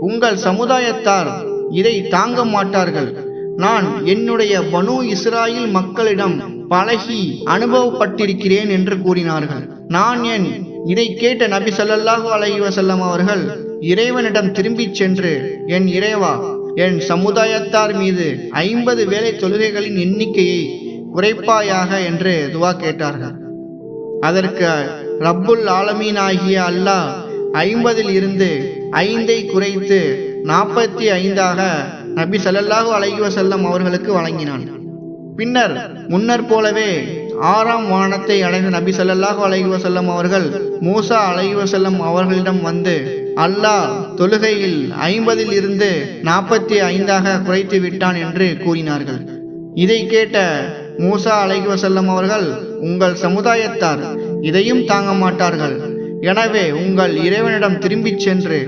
உங்கள் சமுதாயத்தார் இதை தாங்க மாட்டார்கள். நான் என்னுடைய பனு இஸ்ராயில் மக்களிடம் பழகி அனுபவப்பட்டிருக்கிறேன் என்று கூறினார்கள். நான் என் இதை கேட்ட நபி ஸல்லல்லாஹு அலைஹி அவர்கள் இறைவனிடம் திரும்பிச் சென்று என் இறைவா என் சமுதாயத்தார் மீது ஐம்பது வேலை தொழுகைகளின் எண்ணிக்கையை குறைப்பாயாக என்று துவா கேட்டார்கள். அதற்கு ரப்புல் ஆலமீன் ஆகிய அல்லாஹ் ஐம்பதில் இருந்து ஐந்தை குறைத்து நாற்பத்தி ஐந்தாக நபி சல்லல்லாஹு அலைஹி வஸல்லம் அவர்களுக்கு வழங்கினான். பின்னர் முன்னர் போலவே ஆறாம் வானத்தை அடைந்த நபி ஸல்லல்லாஹு அலைஹி வஸல்லம் அவர்கள் மூசா அலைஹி வஸல்லம் அவர்களிடம் வந்து அல்லாஹ் தொழுகையில் ஐம்பதில் இருந்து நாற்பத்தி ஐந்தாக குறைத்து விட்டான் என்று கூறினார்கள். இதை கேட்ட மூசா அலைஹி வஸல்லம் அவர்கள் உங்கள் சமுதாயத்தார் இதையும் தாங்க மாட்டார்கள். எனவே உங்கள் இறைவனிடம் திரும்பிச் சென்று